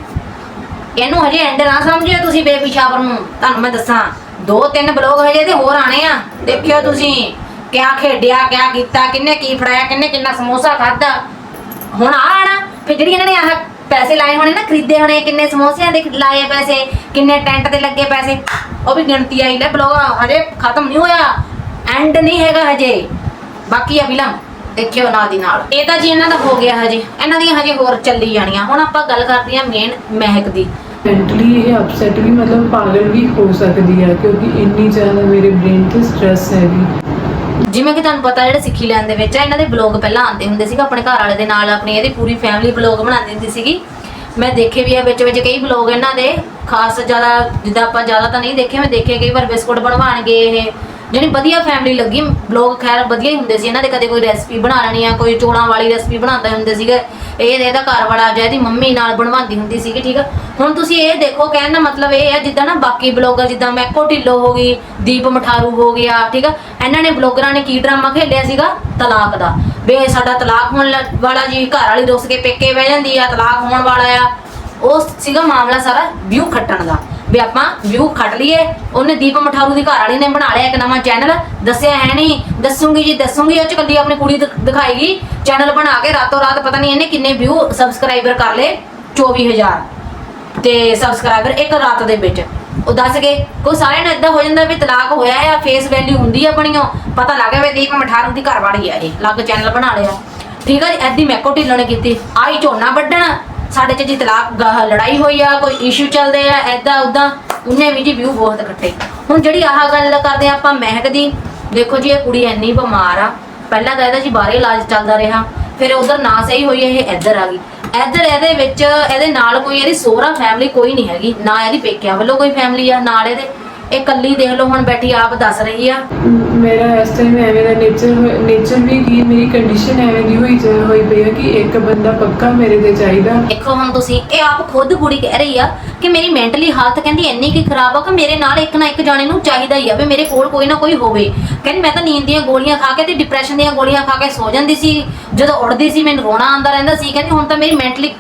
ਇਹਨੂੰ ਹਜੇ ਐਂਡ ਨਾ ਸਮਝਿਓ ਤੁਸੀਂ ਬੇਪਿਸ਼ਾਵਰ ਨੂੰ। ਤੁਹਾਨੂੰ ਮੈਂ ਦੱਸਾਂ, ਦੋ ਤਿੰਨ ਬਲੌਗ ਹਜੇ ਤੇ ਹੋਰ ਆਣੇ ਆ। ਦੇਖਿਓ ਤੁਸੀਂ, ਕਿਆ ਖੇਡਿਆ, ਕਿਆ ਕੀਤਾ, ਕਿੰਨੇ ਕੀ ਫੜਾਇਆ, ਕਿੰਨੇ ਕਿੰਨਾ ਸਮੋਸਾ ਖਾਦਾ ਹੁਣ ਆ ਆਣਾ ਫਿਰ ਜਿਹੜੀ ਇਹਨਾਂ ਨੇ ਆਹ ਪੈਸੇ ਲਾਏ ਹੋਣੇ ਨਾ, ਖਰੀਦੇ ਹੋਣੇ, ਕਿੰਨੇ ਸਮੋਸਿਆਂ ਦੇ ਲਾਏ ਪੈਸੇ, ਕਿੰਨੇ ਟੈਂਟ ਤੇ ਲੱਗੇ ਪੈਸੇ, ਉਹ ਵੀ ਗਿਣਤੀ ਆਈ ਲੈ ਬਲੌਗ, ਹਜੇ ਖਤਮ ਨਹੀਂ ਹੋਇਆ। ਐਂਡ ਨਹੀਂ ਹੈਗਾ ਹਜੇ। ਬਾਕੀ ਆ ਫਿਲਮ ਦੇਖਿਓ ਨਾਲ ਦੀ ਨਾਲ। ਇਹ ਤਾਂ ਜੀ ਇਹਨਾਂ ਦਾ ਹੋ ਗਿਆ ਹਜੇ। ਇਹਨਾਂ ਦੀਆਂ ਹਜੇ ਹੋਰ ਚੱਲੀ ਜਾਣੀਆਂ। ਹੁਣ ਆਪਾਂ ਗੱਲ ਕਰਦੇ ਹਾਂ ਮੇਨ ਮਹਿਕ ਦੀ। ਮੈਂਟਲੀ ਇਹ ਅਪਸੈਟ ਵੀ ਮਤਲਬ ਪਾਗਲ ਵੀ ਹੋ ਸਕਦੀ ਹੈ ਕਿਉਂਕਿ ਇੰਨੀ ਜ਼ਿਆਦਾ ਮੇਰੇ ਬ੍ਰੇਨ ਤੇ ਸਟ੍ਰੈਸ ਹੈਗੀ। ਜਿਵੇਂ ਕਿ ਤੁਹਾਨੂੰ ਪਤਾ ਜਿਹੜੇ ਸਿੱਖੀ ਲੈਣ ਦੇ ਵਿੱਚ ਆ ਇਹਨਾਂ ਦੇ ਬਲੌਗ ਪਹਿਲਾਂ ਆਉਂਦੇ ਹੁੰਦੇ ਸੀਗੇ ਆਪਣੇ ਘਰ ਵਾਲੇ ਦੇ ਨਾਲ ਆਪਣੀ ਇਹਦੀ ਪੂਰੀ ਫੈਮਿਲੀ ਬਲੌਗ ਬਣਾਉਂਦੀ ਹੁੰਦੀ ਸੀਗੀ। ਮੈਂ ਦੇਖੇ ਵੀ ਆ ਵਿੱਚ ਵਿੱਚ ਕਈ ਬਲੌਗ ਇਹਨਾਂ ਦੇ ਖਾਸ ਜ਼ਿਆਦਾ ਜਿੱਦਾਂ ਆਪਾਂ ਜ਼ਿਆਦਾ ਤਾਂ ਨਹੀਂ ਦੇਖੇ ਮੈਂ ਦੇਖੇ ਕਈ ਵਾਰ ਬਿਸਕੁਟ ਬਣਵਾਣਗੇ ਇਹ। ਜਿਹੜੀ ਵਧੀਆ ਫੈਮਿਲੀ ਲੱਗੀ ਬਲੌਗ ਖੈਰ ਵਧੀਆ ਹੀ ਹੁੰਦੇ ਸੀ, ਇਹਨਾਂ ਦੇ ਕਦੇ ਕੋਈ ਰੈਸਪੀ ਬਣਾ ਲੈਣੀ ਆ, ਕੋਈ ਚੋਲਾਂ ਵਾਲੀ ਰੈਸਪੀ ਬਣਾਉਂਦੇ ਹੁੰਦੇ ਸੀਗੇ, ਇਹ ਇਹਦਾ ਘਰ ਵਾਲਾ ਜਾਂ ਇਹਦੀ ਮੰਮੀ ਨਾਲ ਬਣਵਾਉਂਦੀ ਹੁੰਦੀ ਸੀਗੀ, ਠੀਕ ਆ? ਹੁਣ ਤੁਸੀਂ ਇਹ ਦੇਖੋ, ਕਹਿਣ ਦਾ ਮਤਲਬ ਇਹ ਆ, ਜਿੱਦਾਂ ਨਾ ਬਾਕੀ ਬਲੌਗਰ ਜਿੱਦਾਂ ਮੈਕੋ ਢਿੱਲੋਂ ਹੋ ਗਈ, ਦੀਪ ਮਠਾਰੂ ਹੋ ਗਿਆ, ਠੀਕ ਆ? ਇਹਨਾਂ ਨੇ ਬਲੌਗਰਾਂ ਨੇ ਕੀ ਡਰਾਮਾ ਖੇਡਿਆ ਸੀਗਾ? ਤਲਾਕ ਦਾ। ਵੀ ਸਾਡਾ ਤਲਾਕ ਹੋਣ ਵਾਲਾ ਜੀ ਘਰ ਵਾਲੀ ਰੁੱਸ ਕੇ ਪੇਕੇ ਬਹਿ ਜਾਂਦੀ ਆ, ਤਲਾਕ ਹੋਣ ਵਾਲਾ ਆ। ਉਹ ਸੀਗਾ ਮਾਮਲਾ ਸਾਰਾ ਵਿਊ ਖੱਟਣ ਦਾ। ਵੀ ਆਪਾਂ ਵਿਊ ਖੱਟ ਲਈਏ। ਉਹਨੇ ਦੀਪ ਮਠਾਰੂ ਦੀ ਘਰ ਵਾਲੀ ਨੇ ਬਣਾ ਲਿਆ ਇੱਕ ਨਵਾਂ ਚੈਨਲ ਦੱਸਿਆ ਹੈ ਨਹੀਂ। ਦੱਸੂਗੀ ਜੀ, ਦੱਸੂਗੀ। ਉਹ ਚ ਕੱਲੀ ਆਪਣੀ ਕੁੜੀ ਦਿਖ- ਦਿਖਾਏਗੀ। ਚੈਨਲ ਬਣਾ ਕੇ ਰਾਤੋਂ ਰਾਤ ਪਤਾ ਨਹੀਂ ਇਹਨੇ ਕਿੰਨੇ ਵਿਊ ਸਬਸਕ੍ਰਾਈਬਰ ਕਰ ਲਏ 24000 ਤੇ ਸਬਸਕ੍ਰਾਈਬਰ ਇੱਕ ਰਾਤ ਦੇ ਵਿੱਚ। ਉਹ ਦੱਸ ਕੇ ਕੋਈ ਸਾਰਿਆਂ ਨੂੰ ਇਦਾਂ ਹੋ ਜਾਂਦਾ ਵੀ ਤਲਾਕ ਹੋਇਆ ਆ ਫੇਸ ਵੈਲਿਊ ਹੁੰਦੀ ਆ ਬਣੀਓ ਪਤਾ ਲੱਗ ਗਿਆ ਵੀ ਦੀਪ ਮਠਾਰੂ ਦੀ ਘਰ ਵਾਲੀ ਆ ਇਹ। ਲੱਗ ਚੈਨਲ ਬਣਾ ਲਿਆ। ਠੀਕ ਆ ਜੀ ਐਦੀ ਮੈਕੋ ਢਿੱਲੋਂ ਨੇ ਕੀਤੀ। ਆਈ ਝੋਨਾ ਵੱਢਣ। ਸਾਡੇ ਚ ਜੀ ਤਲਾਕ ਗ- ਲੜਾਈ ਹੋਈ ਆ, ਕੋਈ ਇਸ਼ੂ ਚੱਲਦੇ ਆ ਐਦਾਂ ਉਦਾਂ ਉਹਨੇ ਵੀ ਜੀ ਵਿਊ ਬਹੁਤ ਕੱਟੇ। ਹੁਣ ਜਿਹੜੀ ਆਹ ਗੱਲ ਕਰਦੇ ਆਪਾਂ ਮਹਿਕ ਦੀ, ਦੇਖੋ ਜੀ ਇਹ ਕੁੜੀ ਇੰਨੀ ਬਿਮਾਰ ਆ। ਪਹਿਲਾਂ ਤਾਂ ਇਹਦਾ ਜੀ ਬਾਹਰੇ ਇਲਾਜ ਚੱਲਦਾ ਰਿਹਾ, ਫਿਰ ਉਧਰ ਨਾ ਸਹੀ ਹੋਈ, ਇਹ ਇੱਧਰ ਆ ਗਈ। ਇੱਧਰ ਇਹਦੇ ਵਿੱਚ, ਇਹਦੇ ਨਾਲ ਕੋਈ, ਇਹਦੀ ਸੋਹਰਾ ਫੈਮਿਲੀ ਕੋਈ ਨਹੀਂ ਹੈਗੀ, ਨਾ ਇਹਦੀ ਪੇਕਿਆਂ ਵੱਲੋਂ ਕੋਈ ਫੈਮਿਲੀ ਆ, ਨਾਲ ਇਹਦੇ ਇਹ ਕੱਲੀ ਦੇਖ ਲਓ ਹੁਣ ਬੈਠੀ ਆਪ ਦੱਸ ਰਹੀ ਆ। ਮੇਰਾ ਇਸ ਟਾਈਮ ਐਵੇਂ ਦਾ ਨੇਚਰ ਨੇਚਰ ਵੀ ਕੀ ਮੇਰੀ ਕੰਡੀਸ਼ਨ ਐਵੇਂ ਦੀ ਹੋਈ ਚ ਹੋਈ ਪਈ ਹੈ ਕਿ ਇੱਕ ਬੰਦਾ ਪੱਕਾ ਮੇਰੇ ਤੇ ਚਾਹੀਦਾ। ਦੇਖੋ ਹੁਣ ਤੁਸੀਂ ਇਹ ਆਪ ਖੁਦ ਕੁੜੀ ਕਹਿ ਰਹੀ ਆ ਕਿ ਮੇਰੀ ਮੈਂਟਲੀ ਹਾਲਤ ਕਹਿੰਦੀ ਇੰਨੀ ਕੀ ਖਰਾਬ ਆ ਕਿ ਮੇਰੇ ਨਾਲ ਇੱਕ ਨਾ ਇੱਕ ਜਾਣੇ ਨੂੰ ਚਾਹੀਦਾ ਹੀ ਆ ਵੀ ਮੇਰੇ ਕੋਲ ਕੋਈ ਨਾ ਕੋਈ ਹੋਵੇ। ਕਹਿੰਦੀ ਮੈਂ ਤਾਂ ਨੀਂਦ ਦੀਆਂ ਗੋਲੀਆਂ ਖਾ ਕੇ ਤੇ ਡਿਪਰੈਸ਼ਨ ਦੀਆਂ ਗੋਲੀਆਂ ਖਾ ਕੇ ਸੋ ਜਾਂਦੀ ਸੀ। ਜਦੋਂ ਉੱਠਦੀ ਸੀ ਮੈਨੂੰ ਰੋਣਾ ਆਉਂਦਾ ਰਹਿੰਦਾ ਸੀ। ਕਹਿੰਦੀ ਹੁਣ ਤਾਂ ਮੇਰੀ ਮੈਂਟਲੀ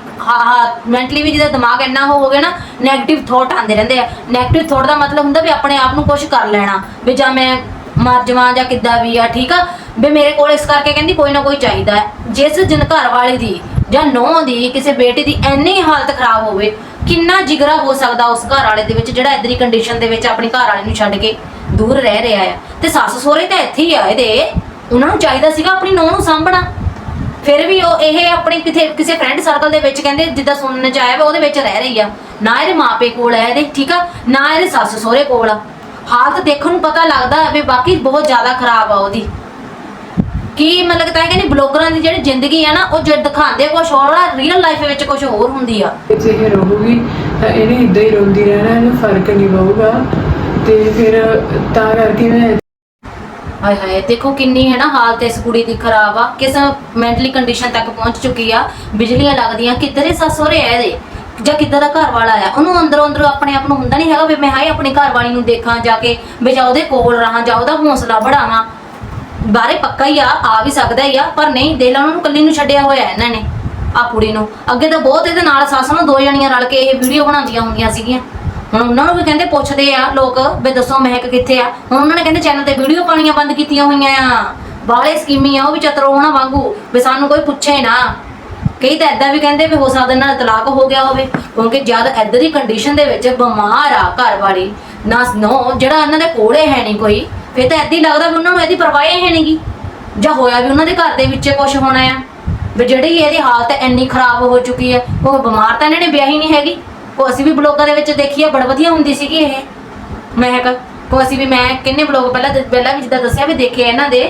ਮੈਂਟਲੀ ਵੀ ਜਿਹਦਾ ਦਿਮਾਗ ਇੰਨਾ ਹੋ ਗਿਆ ਨਾ 네ਗੇਟਿਵ ਥੋਟ ਆਉਂਦੇ ਰਹਿੰਦੇ ਆ। 네ਗੇਟਿਵ ਥੋਟ ਦਾ ਮਤਲਬ ਹੁੰਦਾ ਵੀ ਆਪਣੇ ਆਪ ਨੂੰ ਕੁਝ ਕਰ ਲੈਣਾ, ਵੀ ਜਾਂ ਮੈਂ ਮਰ ਜਾਵਾਂ ਜਾਂ ਕਿੱਦਾਂ ਵੀ ਆ, ਠੀਕ ਆ? ਵੀ ਮੇਰੇ ਕੋਲ ਇਸ ਕਰਕੇ ਕਹਿੰਦੀ ਕੋਈ ਨਾ ਕੋਈ ਚਾਹੀਦਾ ਜਿਸ ਜਨ ਘਰ ਵਾਲੇ ਦੀ ਜਾਂ ਨੌਂ ਦੀ ਕਿਸੇ ਬੇਟੀ ਦੀ ਇੰਨੀ ਹਾਲਤ ਖਰਾਬ ਹੋਵੇ, ਕਿੰਨਾ ਜਿਗਰਾ ਹੋ ਸਕਦਾ ਉਸ ਘਰ ਵਾਲੇ ਦੇ ਵਿੱਚ ਜਿਹੜਾ ਇਦਰੀ ਕੰਡੀਸ਼ਨ ਦੇ ਵਿੱਚ ਆਪਣੇ ਘਰ ਵਾਲੇ ਨੂੰ ਛੱਡ ਕੇ ਦੂਰ ਰਹਿ ਰਿਹਾ ਆ? ਤੇ ਸੱਸ ਸਹੁਰੇ ਤਾਂ ਇੱਥੇ ਹੀ ਆਏ ਦੇ ਉਹਨਾਂ ਨੂੰ ਚਾਹੀਦਾ ਸੀਗਾ ਆਪਣੀ ਨੌਂ ਨੂੰ ਸਾਂਭਣਾ। ਫਿਰ ਵੀ ਉਹ ਇਹ ਆਪਣੀ ਕਿਥੇ ਕਿਸੇ ਫਰੈਂਡ ਸਰਕਲ ਦੇ ਵਿੱਚ ਕਹਿੰਦੇ, ਜਿੱਦਾਂ ਸੁਣਨ ਚ ਆਇਆ ਵਾ, ਉਹਦੇ ਵਿੱਚ ਰਹਿ ਰਹੀ ਆ। ਨਾ ਇਹਦੇ ਮਾਪੇ ਕੋਲ ਹੈ ਇਹਦੇ, ਠੀਕ ਆ? ਨਾ ਇਹਦੇ ਸੱਸ ਸਹੁਰੇ ਕੋਲ ਆ। ਹਾਲਤ ਦੇਖਣ ਨੂੰ ਪਤਾ ਲੱਗਦਾ ਵੀ ਬਾਕੀ ਬਹੁਤ ਜ਼ਿਆਦਾ ਖਰਾਬ ਆ ਉਹਦੀ। ਕੀ ਮਤਲਬ ਤਾਂ ਇਹ ਬਲੌਗਰਾਂ ਦੀ ਜਿਹੜੀ ਜ਼ਿੰਦਗੀ ਆ ਨਾ, ਉਹ ਜੇ ਦਿਖਾਉਂਦੇ ਕੁਝ ਹੋਰ ਆ ਰੀਅਲ ਲਾਈਫ ਵਿੱਚ ਕੁਝ ਹੋਰ ਹੁੰਦੀ ਆ। ਜੇ ਇਹ ਰਹੂਗੀ, ਤਾਂ ਇਹਨੇ ਇਦਾਂ ਹੀ ਰੋਂਦੀ ਰਹਿਣਾ, ਇਹਨੂੰ ਫ਼ਰਕ ਨਹੀਂ ਪਊਗਾ। ਤੇ ਫਿਰ ਤਾਂ ਕਰਕੇ ਮੈਂ ਹਾਏ ਹਾਏ, ਦੇਖੋ ਕਿੰਨੀ ਹੈ ਨਾ ਹਾਲਤ ਇਸ ਕੁੜੀ ਦੀ ਖਰਾਬ ਆ। ਕਿਸ ਮੈਂਟਲੀ ਕੰਡੀਸ਼ਨ ਤੱਕ ਪਹੁੰਚ ਚੁੱਕੀ ਆ। ਬਿਜਲੀਆਂ ਲੱਗਦੀਆਂ, ਕਿੱਧਰੇ ਸੱਸੋਰੇ ਆ ਇਹਦੇ? ਜਾਂ ਕਿੱਦਾਂ ਦਾ ਘਰ ਵਾਲਾ ਆ? ਉਹਨੂੰ ਅੰਦਰੋਂ ਅੰਦਰ ਆਪਣੇ ਆਪ ਨੂੰ ਹੁੰਦਾ ਨਹੀਂ ਹੈਗਾ ਵੀ ਮੈਂ ਹਾਏ ਆਪਣੀ ਘਰ ਵਾਲੀ ਨੂੰ ਦੇਖਾਂ ਜਾ ਕੇ, ਵੀ ਜਾਂ ਉਹਦੇ ਕੋਲ ਰਹਾਂ, ਜਾਂ ਉਹਦਾ ਹੌਸਲਾ ਵਧਾਵਾਂ। ਬਾਰੇ ਪੱਕਾ ਹੀ ਆ ਆ ਵੀ ਸਕਦਾ ਹੀ ਆ, ਪਰ ਨਹੀਂ ਦੇ ਉਹਨਾਂ ਨੂੰ ਕੱਲੀ ਨੂੰ ਛੱਡਿਆ ਹੋਇਆ ਇਹਨਾਂ ਨੇ ਆ ਕੁੜੀ ਨੂੰ। ਅੱਗੇ ਤਾਂ ਬਹੁਤ ਇਹਦੇ ਨਾਲ ਸੱਸ ਨੂੰ ਦੋ ਜਣੀਆਂ ਰਲ ਕੇ ਇਹ ਵੀਡੀਓ ਬਣਾਉਂਦੀਆਂ ਹੁੰਦੀਆਂ ਸੀਗੀਆਂ। ਹੁਣ ਉਹਨਾਂ ਨੂੰ ਵੀ ਕਹਿੰਦੇ ਪੁੱਛਦੇ ਆ ਲੋਕ ਵੀ ਦੱਸੋ ਮਹਿਕ ਕਿੱਥੇ ਆ। ਹੁਣ ਉਹਨਾਂ ਨੇ ਕਹਿੰਦੇ ਚੈਨਲ ਤੇ ਵੀਡੀਓ ਪਾਣੀਆਂ ਬੰਦ ਕੀਤੀਆਂ ਹੋਈਆਂ ਆ। ਬਾਲੇ ਸਕੀਮੀ ਆ, ਉਹ ਵੀ ਚਤਰੋ ਹੋਣਾ ਵਾਂਗੂ, ਵੀ ਸਾਨੂੰ ਕੋਈ ਪੁੱਛੇ ਨਾ। ਕਈ ਤਾਂ ਐਦਾਂ ਵੀ ਕਹਿੰਦੇ ਵੀ ਹੋ ਸਕਦਾ ਇਹਨਾਂ ਦਾ ਤਲਾਕ ਹੋ ਗਿਆ ਹੋਵੇ, ਕਿਉਂਕਿ ਜਦ ਐਦਾਂ ਦੀ ਕੰਡੀਸ਼ਨ ਦੇ ਵਿੱਚ ਬਿਮਾਰ ਆ ਘਰ ਵਾਲੀ, ਨਾ ਨੋ ਜਿਹੜਾ ਇਹਨਾਂ ਦੇ ਕੋਲੇ ਹੈ ਨਹੀਂ ਕੋਈ, ਫਿਰ ਤਾਂ ਐਦਾਂ ਹੀ ਲੱਗਦਾ ਵੀ ਉਹਨਾਂ ਨੂੰ ਇਹਦੀ ਪਰਵਾਹ ਹੀ ਹੈ ਨਹੀਂਗੀ। ਜਾਂ ਹੋਇਆ ਵੀ ਉਹਨਾਂ ਦੇ ਘਰ ਦੇ ਵਿੱਚ ਕੁਝ ਹੋਣਾ ਆ। ਵੀ ਜਿਹੜੀ ਇਹਦੀ ਹਾਲਤ ਇੰਨੀ ਖਰਾਬ ਹੋ ਚੁੱਕੀ ਹੈ ਉਹ ਬਿਮਾਰ ਤਾਂ ਇਹਨਾਂ ਨੇ ਵਿਆਹੀ ਨਹੀਂ ਹੈਗੀ। ਉਹ ਅਸੀਂ ਵੀ ਬਲੌਗਾਂ ਦੇ ਵਿੱਚ ਦੇਖੀ ਆ, ਬੜਾ ਵਧੀਆ ਹੁੰਦੀ ਸੀਗੀ ਇਹ। ਮਹਿਕ ਕੋ ਅਸੀਂ ਵੀ ਮੈਂ ਕਿੰਨੇ ਬਲੌਗ ਪਹਿਲਾਂ ਪਹਿਲਾਂ ਵੀ ਜਿੱਦਾਂ ਦੱਸਿਆ ਵੀ ਦੇਖੇ ਇਹਨਾਂ ਦੇ,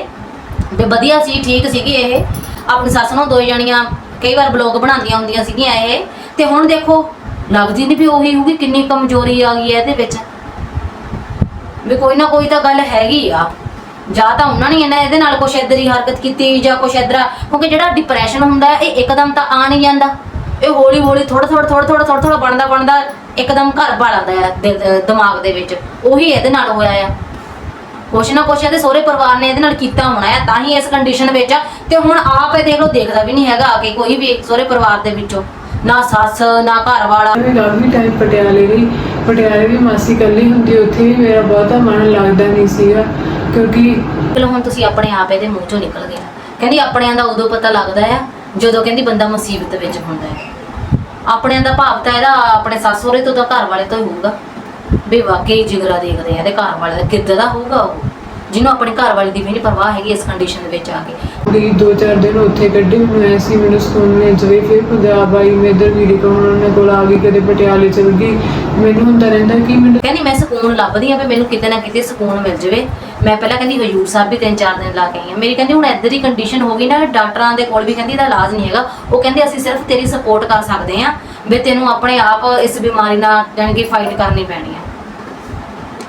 ਵੀ ਵਧੀਆ ਸੀ, ਠੀਕ ਸੀਗੀ ਇਹ। ਆਪਣੀ ਸੱਸ ਨੂੰ ਦੋ ਜਣੀਆਂ ਕਈ ਵਾਰ ਬਲੌਗ ਬਣਾਉਂਦੀਆਂ ਹੁੰਦੀਆਂ ਸੀਗੀਆਂ ਇਹ। ਤੇ ਹੁਣ ਦੇਖੋ, ਲੱਗਦੀ ਨਹੀਂ ਵੀ ਉਹੀ ਹੋਊਗੀ, ਕਿੰਨੀ ਕਮਜ਼ੋਰੀ ਆ ਗਈ ਹੈ ਇਹਦੇ ਵਿੱਚ। ਵੀ ਕੋਈ ਨਾ ਕੋਈ ਤਾਂ ਗੱਲ ਹੈਗੀ ਆ। ਜਾਂ ਤਾਂ ਉਹਨਾਂ ਨੇ ਇਹਨਾਂ ਇਹਦੇ ਨਾਲ ਕੁਛ ਇਦਾਂ ਦੀ ਹਰਕਤ ਕੀਤੀ ਜਾਂ ਕੁਛ ਇਦਾਂ ਕਿਉਂਕਿ ਜਿਹੜਾ ਡਿਪਰੈਸ਼ਨ ਹੁੰਦਾ, ਇਹ ਇੱਕਦਮ ਤਾਂ ਆ ਨਹੀਂ ਜਾਂਦਾ। ਇਹ ਹੌਲੀ ਹੌਲੀ ਥੋੜਾ ਥੋੜਾ ਥੋੜਾ ਥੋੜਾ ਥੋੜਾ ਥੋੜਾ ਬਣਦਾ ਬਣਦਾ ਇੱਕਦਮ ਘਰ ਬਾ ਲੈਂਦਾ ਹੈ ਦਿਲ- ਅਹ ਦਿਮਾਗ ਦੇ ਵਿੱਚ। ਉਹੀ ਇਹਦੇ ਨਾਲ ਹੋਇਆ ਆ। ਕੁਛ ਨਾ ਕੁਛ ਇਹਦੇ ਸਹੁਰੇ ਪਰਿਵਾਰ ਨੇ ਇਹਦੇ ਨਾਲ ਕੀਤਾ ਹੋਣਾ ਹੈ ਤਾਂ ਹੀ ਇਸ ਕੰਡੀਸ਼ਨ ਵਿੱਚ ਆ। ਤੇ ਹੁਣ ਆਪ ਇਹ ਦੇਖ ਲਓ ਦੇਖਦਾ ਵੀ ਨਹੀਂ ਹੈਗਾ ਆ ਕੇ ਕੋਈ ਵੀ ਸਹੁਰੇ ਪਰਿਵਾਰ ਦੇ ਵਿੱਚੋਂ। ਨਾ ਸੱਸ ਨਾ ਘਰ ਵਾਲਾ। ਮੈਂ ਕਾਫੀ ਟਾਈਮ ਪਟਿਆਲੇ ਗਈ। ਪਟਿਆਲੇ ਵੀ ਮਾਸੀ ਇਕੱਲੀ ਹੁੰਦੀ ਉੱਥੇ ਵੀ ਮੇਰਾ ਬਹੁਤਾ ਮਨ ਲੱਗਦਾ ਨਹੀਂ ਸੀਗਾ। ਕਿਉਂਕਿ ਚਲੋ ਹੁਣ ਤੁਸੀਂ ਆਪਣੇ ਆਪ ਇਹਦੇ ਮੂੰਹ ਚੋਂ ਨਿਕਲ ਗਿਆ ਕਹਿੰਦੀ ਆਪਣਿਆਂ ਦਾ ਉਦੋਂ ਪਤਾ ਲੱਗਦਾ ਆ ਜਦੋਂ ਕਹਿੰਦੀ ਬੰਦਾ ਮੁਸੀਬਤ ਵਿੱਚ ਹੁੰਦਾ ਹੈ। ਆਪਣਿਆਂ ਦਾ ਭਾਵ ਤਾਂ ਇਹਦਾ, ਆਪਣੇ ਸੱਸ ਸਹੁਰੇ ਤੋਂ ਤਾਂ ਘਰ ਵਾਲੇ ਤੋਂ ਹੀ ਹੋਊਗਾ। ਵੀ ਵਾਕਈ ਜਿਗਰਾ ਦੇਖਦੇ ਆ ਇਹਦੇ ਘਰ ਵਾਲੇ ਦਾ ਕਿੱਦਾਂ ਦਾ ਹੋਊਗਾ ਉਹ। ਜਿਹਨੂੰ ਆਪਣੀ ਘਰ ਵਾਲੀ ਦੀ ਵੀ ਨਹੀਂ ਪਰਵਾਹ ਹੈਗੀ ਇਸ ਕੰਡੀਸ਼ਨ ਦੇ ਵਿੱਚ ਆ ਕੇ। ਵੀ ਦੋ ਚਾਰ ਦਿਨ ਉੱਥੇ ਕੱਢੇ ਮੈਨੂੰ ਐਸੀ ਮੈਨੂੰ ਮਿਲ ਜਵੇ ਫਿਰ ਪੰਜਾਬ ਆਈ ਮੈਂ ਇੱਧਰ ਵੀਡੀਓ ਕੋਲ ਉਹਨਾਂ ਕੋਲ ਆ ਗਈ ਕਦੇ ਪਟਿਆਲੇ ਚਲ ਗਈ। ਮੈਨੂੰ ਹੁੰਦਾ ਰਹਿੰਦਾ ਕਿ ਮੈਨੂੰ ਕਹਿੰਦੀ ਮੈਂ ਸਕੂਨ ਲੱਭਦੀ ਆ ਵੀ ਮੈਨੂੰ ਕਿਤੇ ਨਾ ਕਿਤੇ ਸਕੂਨ ਮਿਲ ਜਾਵੇ। ਮੈਂ ਪਹਿਲਾਂ ਕਹਿੰਦੀ ਹਜੂਰ ਸਾਹਿਬ ਵੀ ਤਿੰਨ ਚਾਰ ਦਿਨ ਲਾ ਕੇ ਆਈ ਆ ਮੇਰੀ ਕਹਿੰਦੀ ਹੁਣ ਇੱਧਰ ਦੀ ਕੰਡੀਸ਼ਨ ਹੋ ਗਈ ਨਾ ਡਾਕਟਰਾਂ ਦੇ ਕੋਲ ਵੀ ਕਹਿੰਦੀ ਇਹਦਾ ਇਲਾਜ ਨਹੀਂ ਹੈਗਾ। ਉਹ ਕਹਿੰਦੇ ਅਸੀਂ ਸਿਰਫ ਤੇਰੀ ਸਪੋਰਟ ਕਰ ਸਕਦੇ ਆ ਵੀ ਤੈਨੂੰ ਆਪਣੇ ਆਪ ਇਸ ਬਿਮਾਰੀ ਨਾਲ ਜਾਣੀ ਕਿ ਫਾਈਟ ਕਰਨੀ ਪੈਣੀ ਆ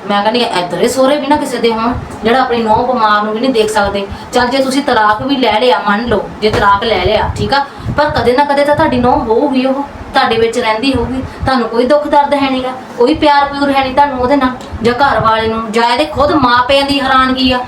ਮੈਂ ਕਹਿੰਦੀ ਹਾਂ, ਇੱਧਰ ਦੇ ਸੋਹਰੇ ਵੀ ਨਾ ਕਿਸੇ ਦੇ ਹੋਣ ਜਿਹੜਾ ਆਪਣੀ ਨੌ ਬਿਮਾਰ ਨੂੰ ਵੀ ਨਹੀਂ ਦੇਖ ਸਕਦੇ। ਚੱਲ ਜੇ ਤੁਸੀਂ ਤਲਾਕ ਵੀ ਲੈ ਲਿਆ ਮੰਨ ਲਓ ਜੇ ਤਲਾਕ ਲੈ ਲਿਆ ਠੀਕ ਆ? ਪਰ ਕਦੇ ਨਾ ਕਦੇ ਤਾਂ ਤੁਹਾਡੀ ਨੌ ਹੋਊਗੀ ਉਹ ਤੁਹਾਡੇ ਵਿੱਚ ਰਹਿੰਦੀ ਹੋਊਗੀ। ਤੁਹਾਨੂੰ ਕੋਈ ਦੁੱਖ ਦਰਦ ਹੈ ਨਹੀਂਗਾ ਕੋਈ ਪਿਆਰ ਪਿਉਰ ਹੈ ਨਹੀਂ ਤੁਹਾਨੂੰ ਉਹਦੇ ਨਾਲ ਜਾਂ ਘਰ ਵਾਲੇ ਨੂੰ ਜਾਂ ਇਹਦੇ ਖੁਦ ਮਾਪਿਆਂ ਦੀ ਹੈਰਾਨਗੀ ਆ।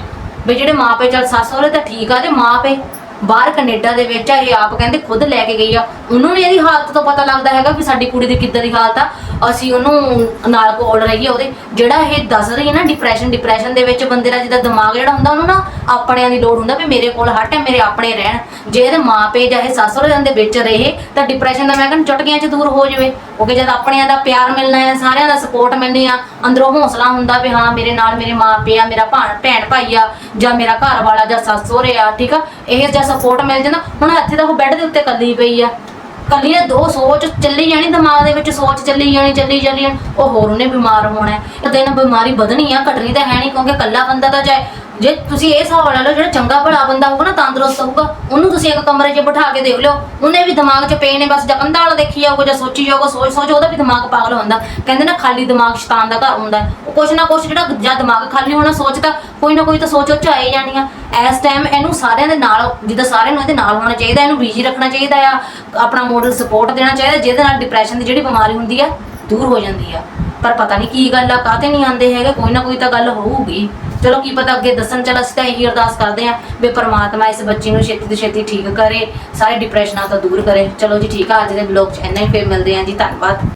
ਵੀ ਜਿਹੜੇ ਮਾਪੇ ਚੱਲ ਸੱਸ ਸਹੁਰੇ ਤਾਂ ਠੀਕ ਆ ਤੇ ਮਾਪੇ ਬਾਹਰ ਕੈਨੇਡਾ ਦੇ ਵਿੱਚ ਆ, ਇਹ ਆਪ ਕਹਿੰਦੇ ਖੁਦ ਲੈ ਕੇ ਗਈ ਆ। ਉਹਨੂੰ ਨੀ ਇਹਦੀ ਹਾਲਤ ਤੋਂ ਪਤਾ ਲੱਗਦਾ ਹੈਗਾ ਵੀ ਸਾਡੀ ਕੁੜੀ ਦੀ ਕਿੱਦਾਂ ਦੀ ਹਾਲਤ ਆ। ਅਸੀਂ ਉਹਨੂੰ ਨਾਲ ਕੋਲ ਰਹੀਏ ਉਹਦੇ। ਜਿਹੜਾ ਇਹ ਦੱਸ ਰਹੀ ਹੈ ਨਾ ਡਿਪਰੈਸ਼ਨ ਡਿਪਰੈਸ਼ਨ ਦੇ ਵਿੱਚ ਬੰਦੇ ਦਾ ਜਿਹਦਾ ਦਿਮਾਗ ਜਿਹੜਾ ਹੁੰਦਾ, ਉਹਨੂੰ ਨਾ ਆਪਣਿਆਂ ਦੀ ਲੋੜ ਹੁੰਦਾ ਵੀ ਮੇਰੇ ਕੋਲ ਹਟ ਹੈ, ਮੇਰੇ ਆਪਣੇ ਰਹਿਣ। ਜੇ ਇਹਦੇ ਮਾਪੇ ਜਾਂ ਇਹ ਸੱਸ ਸਹੁਰੇ ਦੇ ਵਿੱਚ ਰਹੇ, ਤਾਂ ਡਿਪਰੈਸ਼ਨ ਦਾ ਮੈਂ ਕਹਿੰਦਾ ਚੁਟਕੀਆਂ 'ਚ ਦੂਰ ਹੋ ਜਾਵੇ। ਕਿਉਂਕਿ ਜਦ ਆਪਣਿਆਂ ਦਾ ਪਿਆਰ ਮਿਲਣਾ ਹੈ, ਸਾਰਿਆਂ ਦਾ ਸਪੋਰਟ ਮਿਲਣੀ ਆ, ਅੰਦਰੋਂ ਹੌਸਲਾ ਹੁੰਦਾ ਵੀ ਹਾਂ, ਮੇਰੇ ਨਾਲ ਮੇਰੇ ਮਾਪੇ ਆ, ਮੇਰਾ ਭਾਣ ਭੈਣ ਭਾਈ ਆ, ਜਾਂ ਮੇਰਾ ਘਰ ਵਾਲਾ ਜਾਂ ਸੱਸ ਸਹੁਰੇ ਆ, ਠੀਕ ਆ? ਇਹ ਜਿਹਾ ਸਪੋਰਟ ਮਿਲ ਜਾਂਦਾ, ਹੁਣ ਇੱਥੇ ਤਾਂ ਉਹ ਬੈੱਡ ਦੇ ਉੱਤੇ ਕੱਲੀ ਪਈ ਆ। ਕੱਲੀ ਨੇ ਦੋ ਸੋਚ ਚੱਲੀ ਜਾਣੀ, ਦਿਮਾਗ ਦੇ ਵਿੱਚ ਸੋਚ ਚੱਲੀ ਜਾਣੀ, ਚੱਲੀ ਚੱਲੀ ਜਾਣੀ। ਉਹ ਹੋਰ ਉਹਨੇ ਬਿਮਾਰ ਹੋਣਾ ਹੈ। ਦਿਨ ਬਿਮਾਰੀ ਵਧਣੀ ਆ, ਘਟਣੀ ਤਾਂ ਹੈ ਨਹੀਂ, ਕਿਉਂਕਿ ਕੱਲਾ ਬੰਦਾ ਤਾਂ ਚਾਹੇ ਜੇ ਤੁਸੀਂ ਇਹ ਹਿਸਾਬ ਲਾ ਲਓ, ਜਿਹੜਾ ਚੰਗਾ ਭਲਾ ਬੰਦਾ ਹੋਊਗਾ ਨਾ, ਤੰਦਰੁਸਤ ਹੋਊਗਾ, ਉਹਨੂੰ ਤੁਸੀਂ ਇੱਕ ਕਮਰੇ 'ਚ ਬਿਠਾ ਕੇ ਦੇਖ ਲਓ। ਉਹਨੇ ਵੀ ਦਿਮਾਗ 'ਚ ਪਏ ਨੇ ਬਸ ਜਾਂ ਕੰਧਾਂ ਵਾਲਾ ਦੇਖੀ ਜਾਊਗਾ, ਜਾਂ ਸੋਚੀ ਜਾਊਗਾ, ਸੋਚ ਸੋਚ, ਉਹਦਾ ਵੀ ਦਿਮਾਗ ਪਾਗਲ ਹੁੰਦਾ। ਕਹਿੰਦੇ ਨਾ, ਖਾਲੀ ਦਿਮਾਗ ਸ਼ੈਤਾਨ ਦਾ ਘਰ ਹੁੰਦਾ। ਉਹ ਕੁਛ ਨਾ ਕੁਛ ਜਿਹੜਾ ਜਾਂ ਦਿਮਾਗ ਖਾਲੀ ਹੋਣਾ ਸੋਚਦਾ ਕੋਈ ਨਾ ਕੋਈ ਤਾਂ ਸੋਚ ਉਹ 'ਚ ਆਏ ਜਾਣੀਆਂ। ਇਸ ਟਾਈਮ ਇਹਨੂੰ ਸਾਰਿਆਂ ਦੇ ਨਾਲ, ਜਿੱਦਾਂ ਸਾਰਿਆਂ ਨੂੰ ਇਹਦੇ ਨਾਲ ਹੋਣਾ ਚਾਹੀਦਾ, ਇਹਨੂੰ ਬਿਜ਼ੀ ਰੱਖਣਾ ਚਾਹੀਦਾ ਆ, ਆਪਣਾ ਮੋਡਲ ਸਪੋਰਟ ਦੇਣਾ ਚਾਹੀਦਾ, ਜਿਹਦੇ ਨਾਲ ਡਿਪਰੈਸ਼ਨ ਦੀ ਜਿਹੜੀ ਬਿਮਾਰੀ ਹੁੰਦੀ ਆ, ਦੂਰ ਹੋ ਜਾਂਦੀ ਆ। ਪਰ ਪਤਾ ਨਹੀਂ ਕੀ ਗੱਲ ਆ ਕਾਤੇ ਨਹੀਂ ਆਉਂਦੇ ਹੈਗੇ, ਕੋਈ ਨਾ ਕੋਈ ਤਾਂ ਗੱਲ ਹੋਊਗੀ। ਚਲੋ ਕੀ ਪਤਾ ਅੱਗੇ ਦੱਸਣ, ਚੱਲ ਅਸੀਂ ਤਾਂ ਇਹੀ ਅਰਦਾਸ ਕਰਦੇ ਆਂ ਵੀ ਪ੍ਰਮਾਤਮਾ ਇਸ ਬੱਚੀ ਨੂੰ ਛੇਤੀ ਤੋਂ ਛੇਤੀ ਠੀਕ ਕਰੇ, ਸਾਰੇ ਡਿਪਰੈਸ਼ਨਾਂ ਤੋਂ ਦੂਰ ਕਰੇ। ਚਲੋ ਜੀ ਠੀਕ ਆ, ਅੱਜ ਦੇ ਬਲੌਗ 'ਚ ਇੰਨਾ ਹੀ, ਫੇਰ ਮਿਲਦੇ ਆਂ ਜੀ, ਧੰਨਵਾਦ।